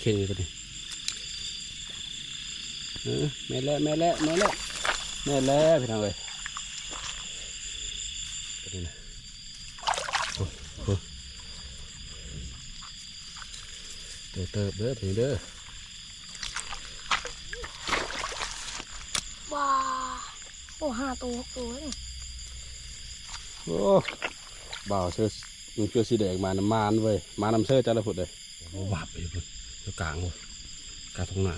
เข่งตัวนี้เออแม่แล้วแม่แล้วแม่แล้วแม่แล้วพี่น้องเอ้ยตัวนี้นะโอ้โหเติบเติบเด้อพี่เด้อว้าโอ้ห้าตัวหกตัวนี่โอ้บ่าวเชื่อมันเชื่อสีแดงมาน้ำมานเว้ยมานำเชื่อจ้าละพุดเลยโอ้บับไปพุ่น อยู่กลางเว้ยกลางตรงหน้า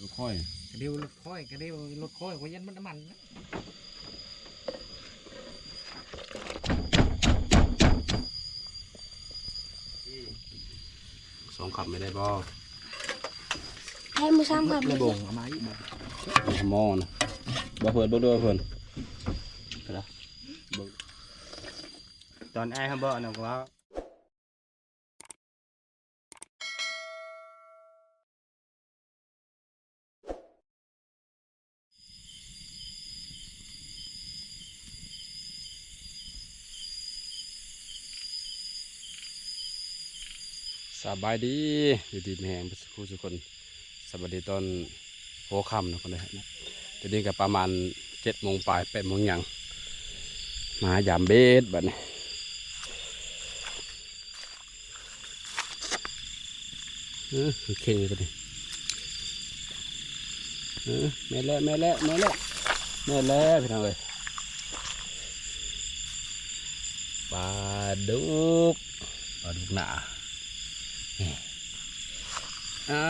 ลูกค่อยกระเดียวรถค่อยกระเดียวรถค่อยหัวยันมันน้ำมันนะสองขับไม่ได้บ่ให้มือซ้ำกับระมืบองเอาไม้บ่หมอนะ บ่เพิ่นบ่ด้วยเพิ่นตอนไอ้เขาบอกนะว่าสบายดีอยู่ดีมีแหงผู้ทุกคนสวัสดีตอนหัวค่ำนะคนเลยนะ ตอนนี้ก็ประมาณเจ็ดโมงปลายแปดโมงยังมายามเบสบัดนี้เออเข่งตัวนี้เออแม่แล้วแม่แล้วแม่แล้วแม่แล้วพี่น้องเอ้ยปลาดุกปลาดุกหนาอ่า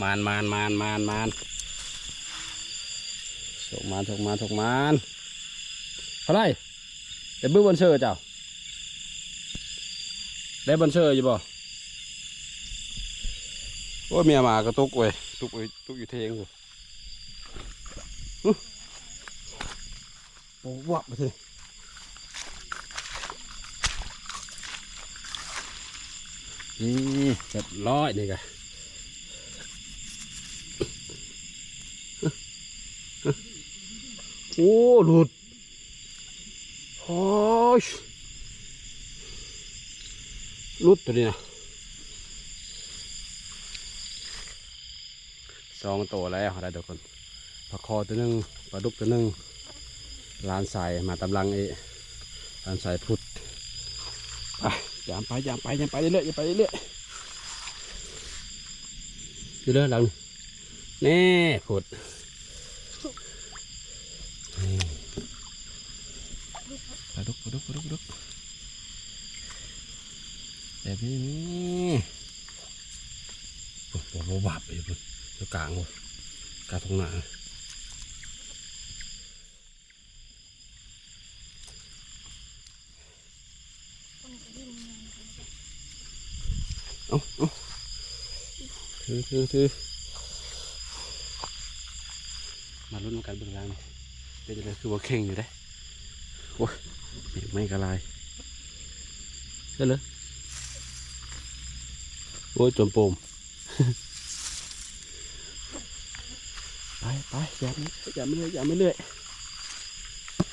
มานมานมานมานมาน ส่งมานส่งมานส่งมานเท่าไรได้บื้อบนเชอร์เจ้าได้บนเชอร์อยู่บ่โอ้เมียมากระตุกเว้ยตุกเว้ยตุกอยู่เทงกูโอ้วับมาทีนี่เรียบร้อยนี่ไง โอ้หลุดโอ้ยหลุดตัวนี้นะสองตัวแล้วอะไรทุกคนปลาคอตัวหนึ่งปลาดุกตัวหนึ่งลานสายมาตำลังเอลานสายพุดไปยามไปยามไปยามไปเรื่อยๆย่าไปเรื่อยๆอยู่เรื่อยหลังนี่แน่พุด ปลาดุกปลาดุกปลาดุกปลาดุกแบบนี้นี่โอ้โหโบบับไปอยู่อยู่กลางเลยกลางตรงหน้าเอาเอาถือถือถือมาลุ้นกันเบื้องหล่างเป็นยังไงคือว่าเข่งอยู่ได้โอ้ย ไม่กระไรได้เลยโอ้ยจมโปมไปไปอย่าไม่อย่าไม่เลื่อยอย่าไม่เลื่อย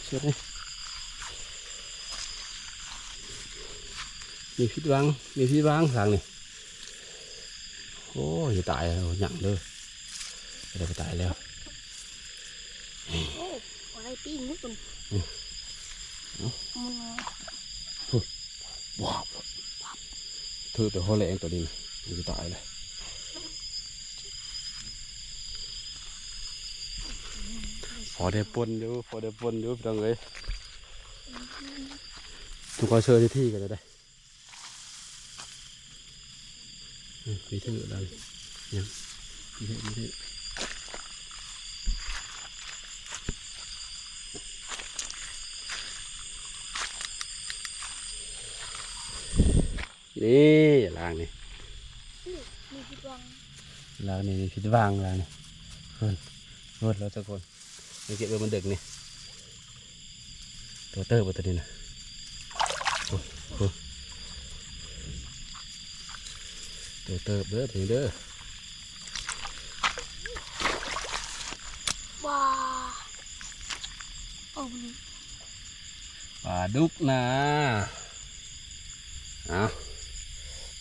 เชื่อเลยมีพิษวังมีพิษวังทางนี่โอ้ยจะตายแล้วหยั่งเลยจะไปตายแล้วโอ้อะไรปิ้งนี่คุณอืมเอามัน ว้าวเธอตัวเขาแรงตัวนี้นะมันจะตายเลยพอได้ปนอยู่พอได้ปนอยู่พี่น้องเอ้ยทุกคนเชิญที่ที่กันได้มีเถือะแล้วยังมีเถือะมีเถือ นี่ล่างนี่มีพิษวังล่างนี่มีพิษวางล่างนี่เพิ่นเพิ่นแล้วทุกคนนี่เก็บไว้มันดึกนี่ตัวเตอร์บนตัวนี้นะโอ้โหตัวเตอร์เด้อถึงเด้อว้าอ้มันนี่ปลาดุกนะเอา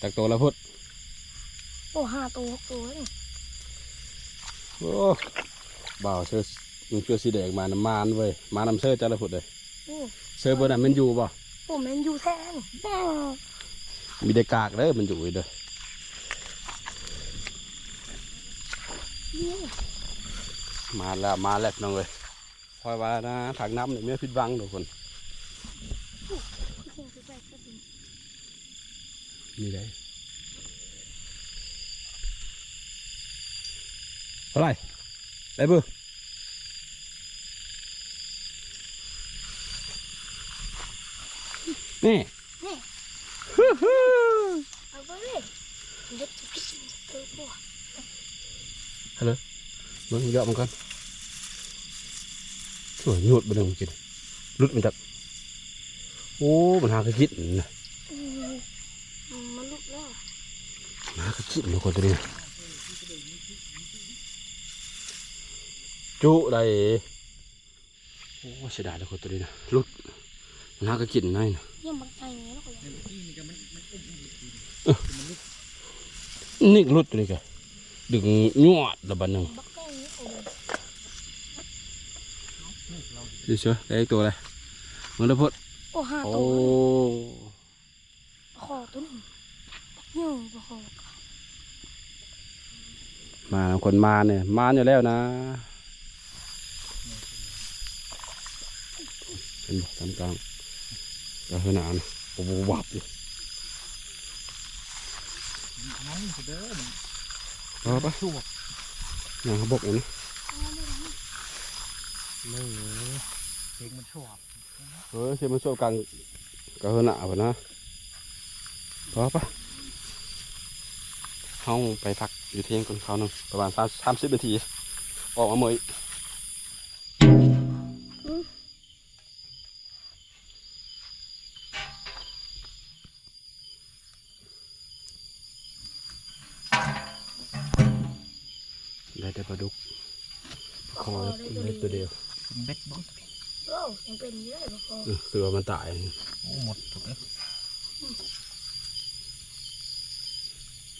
ตักตัวแล้วพุทธโอ้ห้าตัวหกตัวนี่โอ้บ่าวเสื้อมึงเสื้อสีแดงมาน้ำมานเว้ยมานำเสื้อจ้าละพุทธเลยโอ้เสื้อเบอร์นั้นมันอยู่ป่ะโอ้แมนยูแทนบ้ามีแต่กากเด้อมันอยู่อีกเด้อเนี่ยมาแล้วมาแล้วน้องเลยคอยว่านะถังน้ำเนี่ยไม่ผิดหวังทุกคน คือเสียงคือแปลกก็ดี มีได้เท่าไหร่ได้เบอร์นี่นี่ฮู้ฮู้เอาไปเลยเด็ดพิษตัวพวกมึงเยอะมันก่อนสวยหยุดไปหนึ่งกินรุดมันจับโอ้มันหากระคิดนะ อืมมันลุกแล้ว มันหากระคิดทุกคนตัวนี้จุได้โอ้เสียดายทุกคนตัวนี้นะรุดมันหากระคิดหน่อยนะเนี่ยมันไงเนี่ยแล้วก็ยังนี่รุดตัวนี้แกดึงยวดระบาดหนึ่งบักแก้งเนี่ยโอ้ยดูเชียวได้อีกตัวเลยมึงได้พดโอ้ห้าโอ้ตัวคอตัวหนึ่งยืงตัวคอ มาคนมาเนี่ยมาอยู่แล้วนะเป็นบ่ตามกลางก็คือหนานโอ้โหวับอยู่รอเอาปะสู้อย่างเขาบอกอย่างนี้เลยเพลงมันชอบเออเชื่อมันโซ่กลางก็คือหนาปะนะเอปะเขาไปพัก อยู่เที่ยงคนเขาหนึ่งประมาณสามสามสิบนาที ออกมาเมื่อยได้แต่ปลาดุกคอได้ตัวเดียวเป็นเบ็ดบ้องโอ้ยังเป็นเยอะเลยคอเออคือว่ามันตายโอ้หมดถูกแล้ว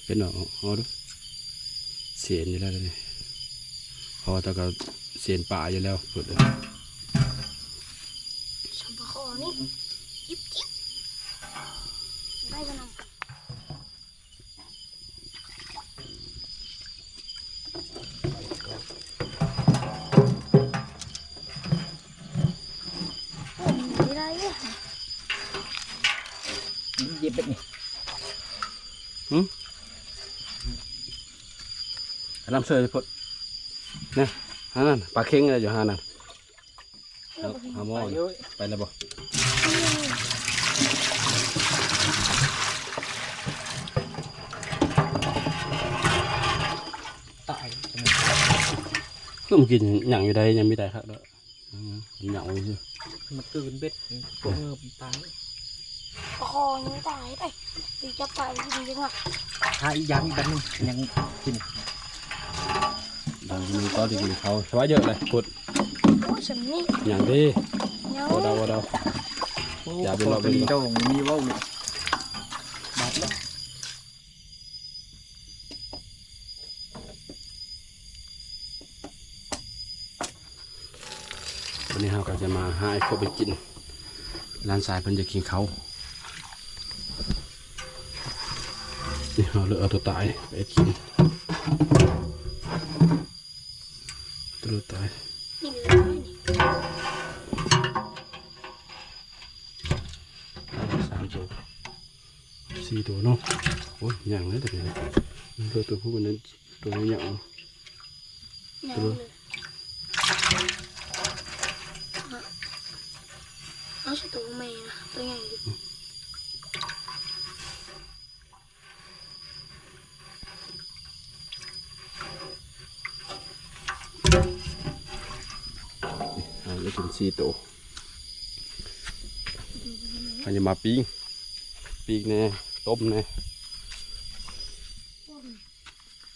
เป็นหรอเอาดู เสียนอยู่แล้วนี่พอแต่ก็เสียนป่าอยู่แล้วสุดเลย ชัมปะคอนี่ยิบยิบได้กันนำโอ้ไม่ได้เลย เย็บเบ็ดนี่ น้ำเสือพดเนี่ยฮานั่นปลาเค็งอะไรอยู่ฮานั่นเอาเอาหม้อไปนี่เยอะไปแล้วบ่ตายก็มันกินหยังอยู่ใดยังไม่ได้ครับเด้ออืมหยังอยู่ซื่อมันเกินเบ็ดเออมันตายปะคอยังไม่ตายไปตีจะไปจริงๆอะหาอีกอย่างอีกแบบหนึงยังกิน บางทีก็ดีกินเขาสบายเยอะเลยพดโอ้ฉันนี่หยังดียังโอดาวโอดาวอย่าไปรอเป็นเจ้ามีว่าวเนี่ยบาดแล้ววันนี้เราก็จะมาหาไอ้พวกไปกินร้านสายเพิ่นจะกินเขานี่เราเลือกเอาตัวตายไปกิน ตัวตัวผู้คนนั้นตัวนี้อย่างยังเลยเอาใช่ตัวแม่นะตัวใหญ่อยู่อ่าแล้วกินสี่ตัวอันนี้มาปิ้งปิ้งแน่ต้มแน่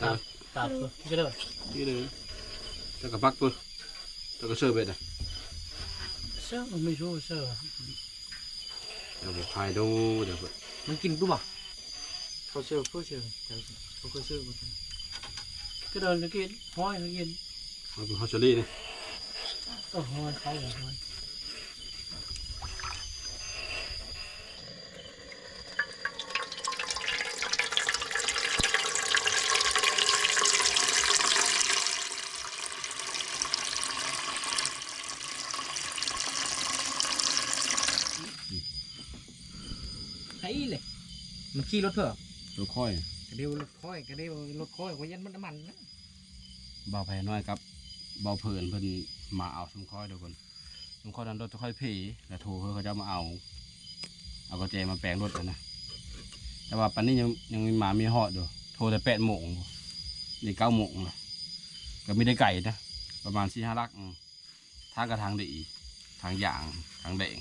ตาตาก็เลยที่เลยแล้วก็พักปุ๊บแล้วก็เชื่อเบ็ดอะเสื้อมันไม่รู้เสื้อเดี๋ยวผมพายดูเดี๋ยวเพิ่นมันกินกูบ่เขาเสื้อเขาเสื้อเขาก็เสื้อมันก็เดินกินห้อยกินเอาเป็นฮอชลี่นี่ก็ห้อยเขาห้อย ไอ้เลย มันขี่รถเถอะลูกค่อยกระเดียวรถค่อยกระเดียวรถค่อยว่ายันมันน้ำมันนะเบาแพ้น้อยครับเบาเพลินเพิ่นมาเอาสมค่อยเดี๋ยวคนสมค่อยนั้นรถจะค่อยผีแล้วโทรเพื่อเขาจะมาเอา เอากระเจมาแปลงรถเลยนะแต่ว่าปันนี้ยังยังมีหมามีหอดอยู่โทรแต่แปดโมงนี่เก้าโมงเลยก็ไม่ได้ไก่นะประมาณสี่ห้าลักอืมทางกระทางดีทางอย่างทางแดง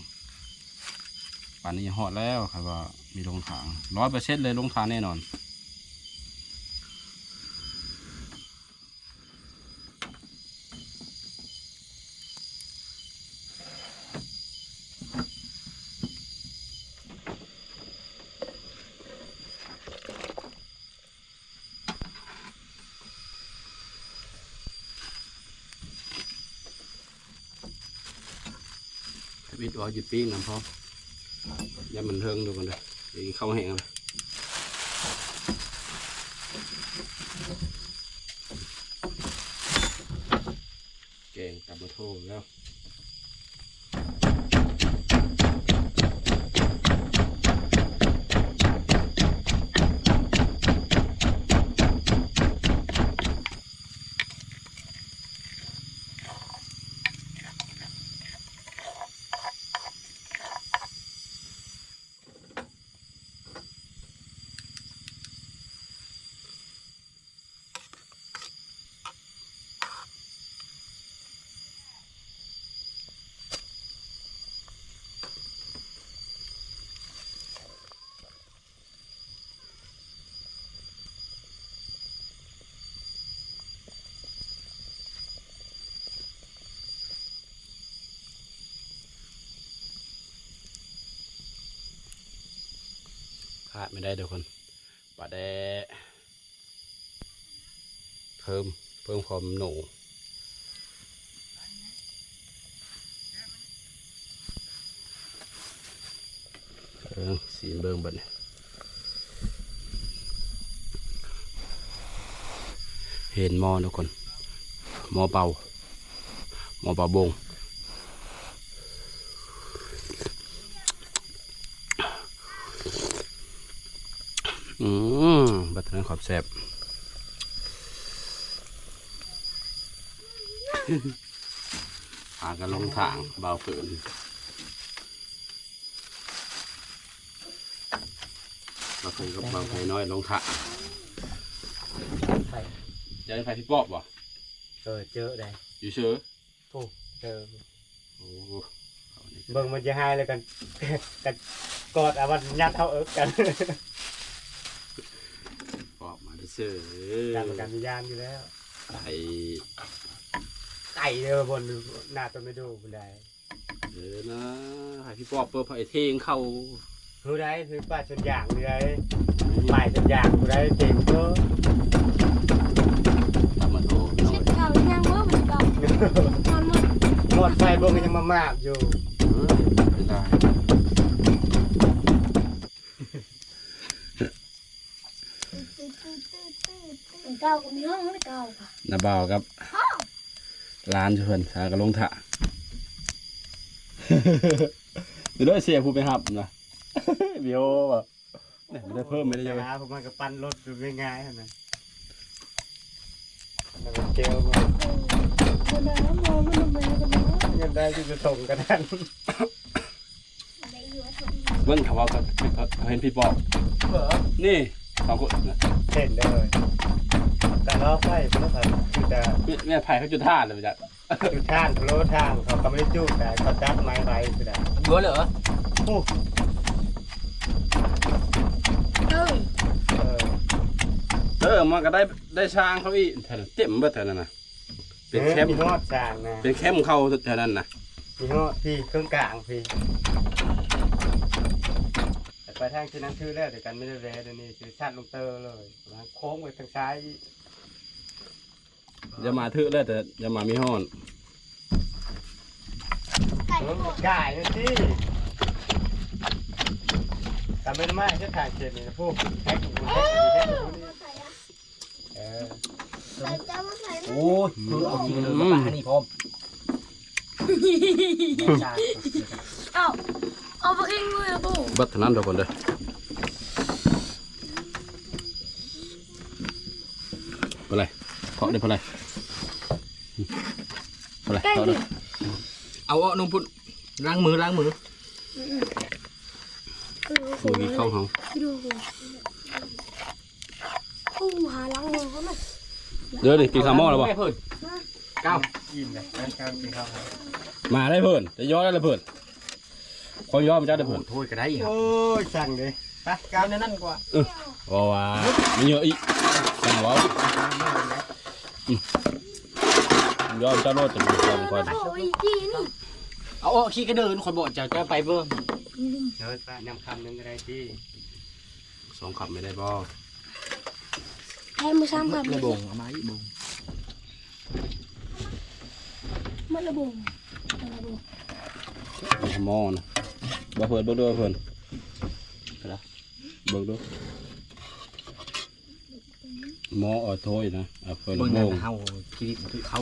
ป่านนี้หอดแล้วครับว่ามีลงทางร้อยเปอร์เซ็นต์เลยลงทางแน่นอนวิทย์ว่าหยุดปิ้งน้ำพร้อ มอย่ามันเทิงดูกันเลย ลยเก่งกลับมาโทษแล้วขาดไม่ได้เดี๋ยวคนปลาแดเพิ่มเพิ่มความหนูเออสีเบิ่งบัดนี้เห็นมอทุกคนมอเป่ามอเป่าบง อืม บัตรนั้นขอบแซบหากันลงทางเบาเกินเราเคยกับเบาไฟน้อยลงทางใส่จะเป็นไฟที่ปอบบ่เออเจอได้อยู่เชื่อถูกเจอโอ้เอานี่เบิ่งมันจะให้เลยกันกันกอดเอาวันยัดเอาเอิกกัน ปอบมาได้เชื่อการประกันวิญญาณอยู่แล้ว ไอ้ไก่เด้อบนหน้าต้นไม่ดูบุญได้เออนะไฟที่ปอบเปิดไฟเทงเข้าคือได้คือป้าชนอย่างอยู่ได้ป้ายชนอย่างอยู่ได้เต็มก็ตามมาโทรน้องเช็ดเก่าหรือยังว่ามันเก่านอนหมดรอดไฟเบิ่งก็ยังมามากอยู่เออไม่ได้ มัน เก่าก็มีห้องไม่เก่าค่ะนาบ่าวครับร้านชวนหากันลงถ่าเดี๋ยวด้วยเสียผู้ไปหับนะเดี๋ยวว่ะเนี่ยไม่ได้เพิ่มไม่ได้เยอะนะผมมันก็ปั้นรถดูง่ายๆนะแล้วก็เกลียวมาคนเดินมองมันลงมากันเนาะเงินได้ที่จะส่งกันนั่นได้อยู่ว่าถูกเบิ้งเขาว่าเขาเขาเห็นพี่ปอบเบอนี่สองคนนะเห็นเลย แต่ล้อไฟมันต้องคือแต่แม่แม่ไผ่เขาจุดท่าเลยจ้ะจุดท่านโลทางเขาก็ไม่ได้จุดแต่เขาจับไม้ไว้คือได้เยอะเหรอโอ้เอ้ยเออเออมันก็ได้ได้ช้างเขาอีกแถวนั้นเต็มเบิดแถวนั้นนะเป็นแคมป์มีฮอดสร้างนะเป็นแคมป์เขาแถวนั้นนะมีฮอดพี่เครื่องกลางพี่แต่ไปทางที่นั้นคือแล้วแต่กันไม่ได้แวะเดี๋ยวนี้คือชัดลงเตอร์เลยมาโค้งไปทางซ้าย อย่ามาทึเลยแต่อย่ามามีห้อนไก่รถโคตรก่ายนะสิทำไม่ได้ไหมแค่ถ่ายเสร็จนี่นะพวกแท็กอยู่แท็กอยู่แท็กอยู่นี่เออไก่จะมาใส่ไหมโอ้ยคือเอาขี้เลยมาปะอันนี้พร้อมเอ้าเอาไปกินมือปูเบิดเท่านั้นทุกคนเด้อไปเลยเคาะได้ไปเลยไปเลย ไก่เคาะดิได้เอาเอานุ่มพุ่นล้างมือล้างมือมือกี้เข้าเขาดูปูหาล้างมือเขาไหมเดี๋ยวดิกินข้าวหม้อแล้วบ่ไม่เพิ่นเก้าอิ่มเลยนั่นการกินข้าวครับมาได้เพิ่นจะย้อนได้เลยเพิ่นคอยย้อนมันจะได้เพิ่นโทษก็ได้อีกครับโอ้ยสั่งเลยไปกกาลัวบนั่นกว่าว้าวามีเยอะอีกสั่งว้าว ย้อนเจ้าโลดจะมีความคอยโอ้ยจีนี่เอาเอาขี้กระเดินคอยบอกจะจะไปเบิ่งเดี๋ยวไปนำคำหนึ่งอะไรที่สองขับไม่ได้บ่ให้มือซ้ำกับระบงเอาไมาอีบงมันระบงมีหม้อนะบ่เพิ่นบิ่งดูเพิ่นไปละเบิ่งดูหม้ออาถ้วยนะเอาเพิ่นบ่งโมงเฮาขี้ดิบมันคือเข้า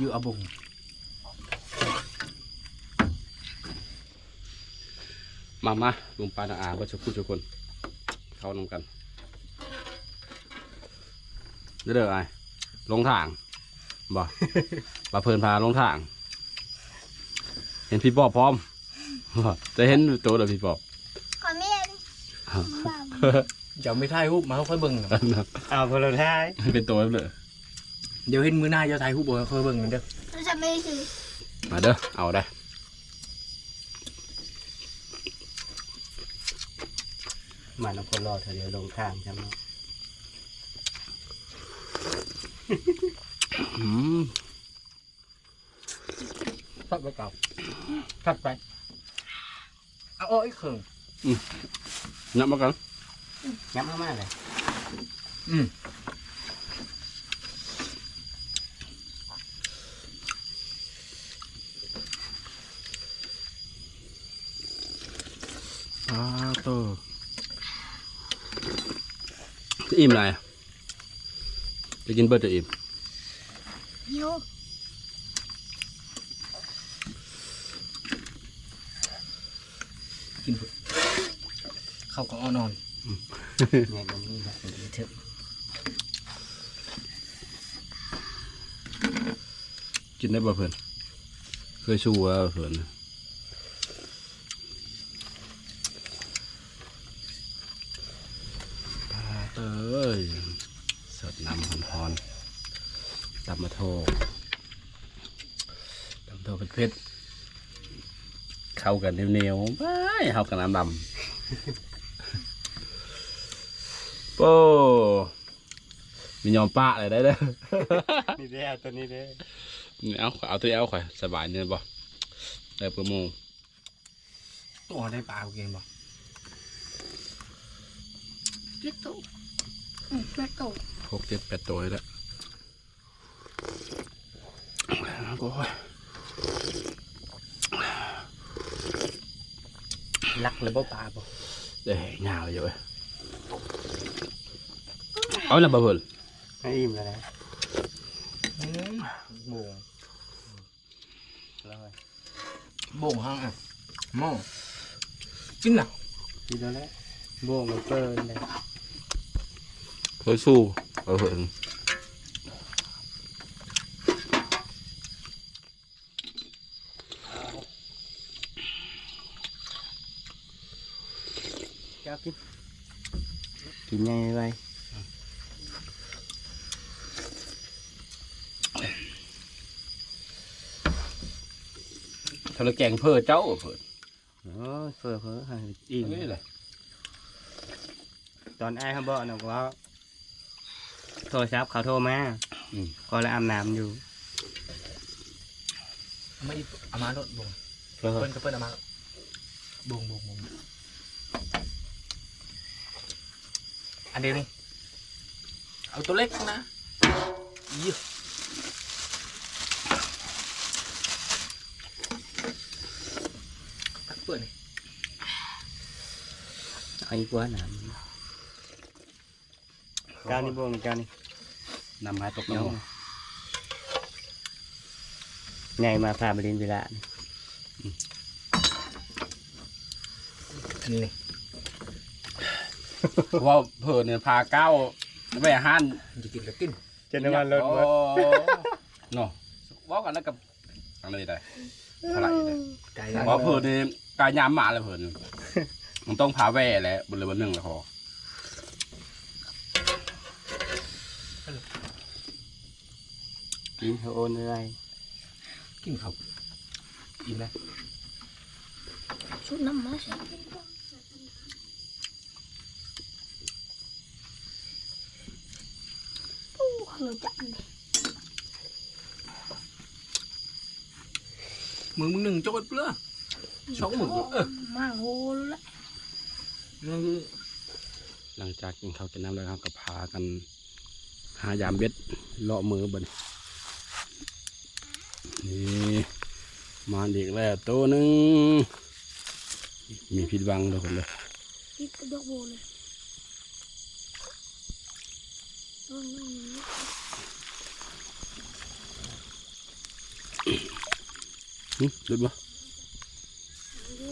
ยื้อๆเอาบงมามาลุงปานาอาก็จะพูดทุกคน เข้านำกันเด้อเด้อไอ้ายลงทางบ่ปลาเพลินพาลงทาง เห็นพี่ปอบพร้อมจะเห็นตัวเด้อพี่ปอบขอเมียนบ้าจะไม่ถ่ายรูปมาค่อยเบิ่งเอาพลท้ายเป็นตัวเลย เดี๋ยวเห็นมือหน้าจะถ่ายรูปบ่ค่อยเบิ่งเด้อเราจะไม่ซื้อมาเด้อเอาได้มันเอาคนรอเธอเดี๋ยวลงทางใช่ไหมอืมทัดไปเก่าทัดไปเอาเอาอีกครึ่งนับมากันยับมากๆเลย อืม ตจะอิ่มอะไรจะกินเบิร์ดจะอิ่มหิวกินเถอะเข้าก็เอานอนเนี่ยตรงนี้แบบดีเถอะกินได้บ่เพื่อนเคยชูว่าเพื่อนปลาเอ้ย สดน้ำพอนๆตำมาโทตำโทเป็นเพชรเข้ากันเหนียวๆไปเข้ากันน้ำดำโป้มียอมปะเลยได้เด้อนี่เด้อตัวนี้เด้อนี่เอาเอาตัวเอาข่อยสบายเนี่ยบ่ได้ประมงตัวได้ปลาเอาเก่งบ่เจ็ดตัว อืมแปดตัวหกเจ็ดแปดตัวเลยละโอ้ยรักเลยบ่ปลาบ่ได้ยาวอยู่เว้ยเอาละบ่เพิ่นให้อิ่มแล้วนะโบ่งแล้วไงโบ่งห้างอะหม้อกินน่ะกินแล้วแหละโบ่งมันเปิดเลย เคยสู้เอเจ้ากินกินไงไปทะเลแกงเพื่อเจ้าเพื่อโอ้เพื่อเพื่ออิ่มเละตอนไอ้เขาบอกนะว่า โทรศัพท์เขาโทรมาก็เลยอาบน้ำอยู่ไม่เอามาโดดบงเฟอเปิ้นก็เปิ้นเอามาบงบงบงอันเดียวนี่เอาตัวเล็กนะยี่ตักเปิดนี่เอาอีกว่าน้ำ จานนี้บงจานนี้นำให้ตกน้น้อองงไงมาพาไปเรียนเวลาอันนี้นี่เพราะว่าเพื่อเนี่ยพาเก้าวไปห้านมันจะกินก็กินจนวันรถโอ้หมดเนาะว่ากันแล้วกับอะไรได้เท่าไหร่ได้ไก่ว่าเพื่อเนี่ยกายยามหมาเลยเพื่อนมันต้องพาแว่แหล้วบนเรือบนหนึ่งแล้วพอ กินเธอโอนอะไรกินเขากินไหมชุดน้ำมาใส่ปูเหอจังเลยมือมึงหนึ่งโจดเปล่าสองหมื่นเออมาโหลละนี่คือหลังจากกินข้าวกินน้ำแล้วครับก็พากัน หายามเบ็ดเลาะมือบนนี่มาอีกแล้วตัวหนึ่งมีผิดหวังทุกคนเลยนี่กระดกโบเลยต้องนั่งนี้หึหลุดบ่ โอ้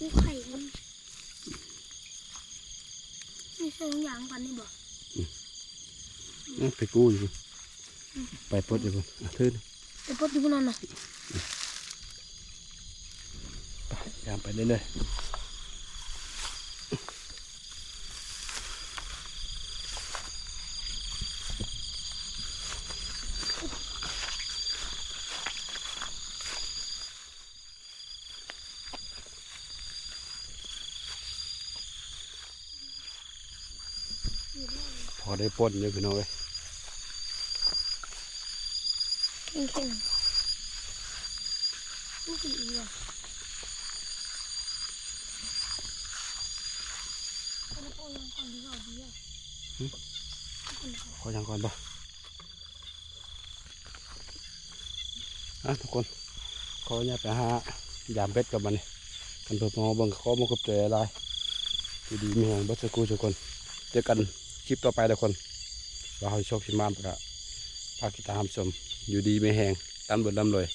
นี่ไข่มันนี่ใช่ทุก อย่างกันนี่บอกไปกู้อยู่ไปปลดอยู่พุ่นอะทื่นไอ้ปดอยู่บนนั่นนะไปยามไปเรื่อยๆ อได้ปลดอยู่พี่น้องเอ้ยเก่งเก่งลูกอีกอะเอาไปเอาเงินก่อนดีกว่าดีอะขอยังก่อนบ่อะทุกคนขออนุญาตไปหายามเป็ดกับมันนี่กันเพื่อมองเบิ่งข้อมูลกับเจออะไรดีดีมีแหงบัสกูทุกคนเจอกัน คลิปต่อไปทุกคนเราให้โชคชิมามปะกะภาคกิตามชมอยู่ดีไม่แหงตามเบิดลำเลย